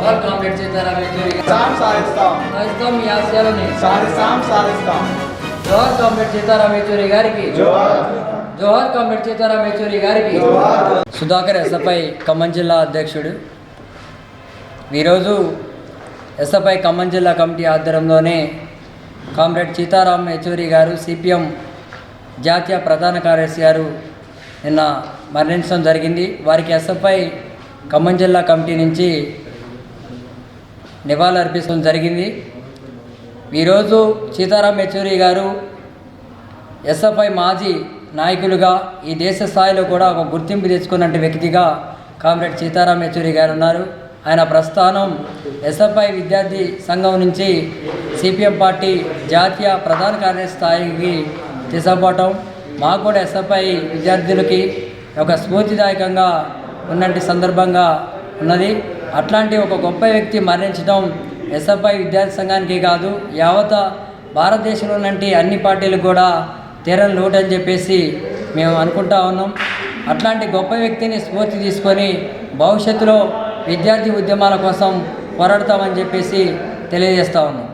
సీతారాం యెచూరి గారు సాం సాధిస్తాం సాధిస్తాం మీ ఆశయాలని సాధిస్తాం సాధిస్తాం జోహార్ కామ్రేడ్ సీతారాం యెచూరి గారికి జోహార్ కామ్రేడ్ సీతారాం యెచూరి గారికి సుధాకర్ ఎస్ఎఫ్ఐ ఖమ్మం జిల్లా అధ్యక్షుడు ఈరోజు ఎస్ఎఫ్ఐ ఖమ్మం జిల్లా కమిటీ ఆధ్వర్యంలోనే కామ్రేడ్ సీతారాం యెచూరి గారు సిపిఎం జాతీయ ప్రధాన కార్యదర్శి గారు నిన్న మరణించడం జరిగింది. వారికి ఎస్ఎఫ్ఐ ఖమ్మం జిల్లా కమిటీ నుంచి నివాళులు అర్పించడం జరిగింది. ఈరోజు సీతారాం యెచూరి గారు ఎస్ఎఫ్ఐ మాజీ నాయకులుగా ఈ దేశ స్థాయిలో కూడా ఒక గుర్తింపు తెచ్చుకున్నటువంటి వ్యక్తిగా కామ్రేడ్ సీతారాం యెచూరి గారు ఉన్నారు. ఆయన ప్రస్థానం ఎస్ఎఫ్ఐ విద్యార్థి సంఘం నుంచి సిపిఎం పార్టీ జాతీయ ప్రధాన కార్యదర్శి స్థాయికి తీసుకుపోవటం మాకు కూడా ఎస్ఎఫ్ఐ విద్యార్థులకి ఒక స్ఫూర్తిదాయకంగా ఉన్నటువంటి సందర్భంగా ఉన్నది. అట్లాంటి ఒక గొప్ప వ్యక్తి మరణించడం ఎస్ఎఫ్ఐ విద్యార్థి సంఘానికి కాదు యావత భారతదేశంలో నుండి అన్ని పార్టీలు కూడా తీరని లోటు అని చెప్పేసి మేము అనుకుంటా ఉన్నాం. అట్లాంటి గొప్ప వ్యక్తిని స్ఫూర్తి తీసుకొని భవిష్యత్తులో విద్యార్థి ఉద్యమాల కోసం పోరాడతామని చెప్పేసి తెలియజేస్తా ఉన్నాం.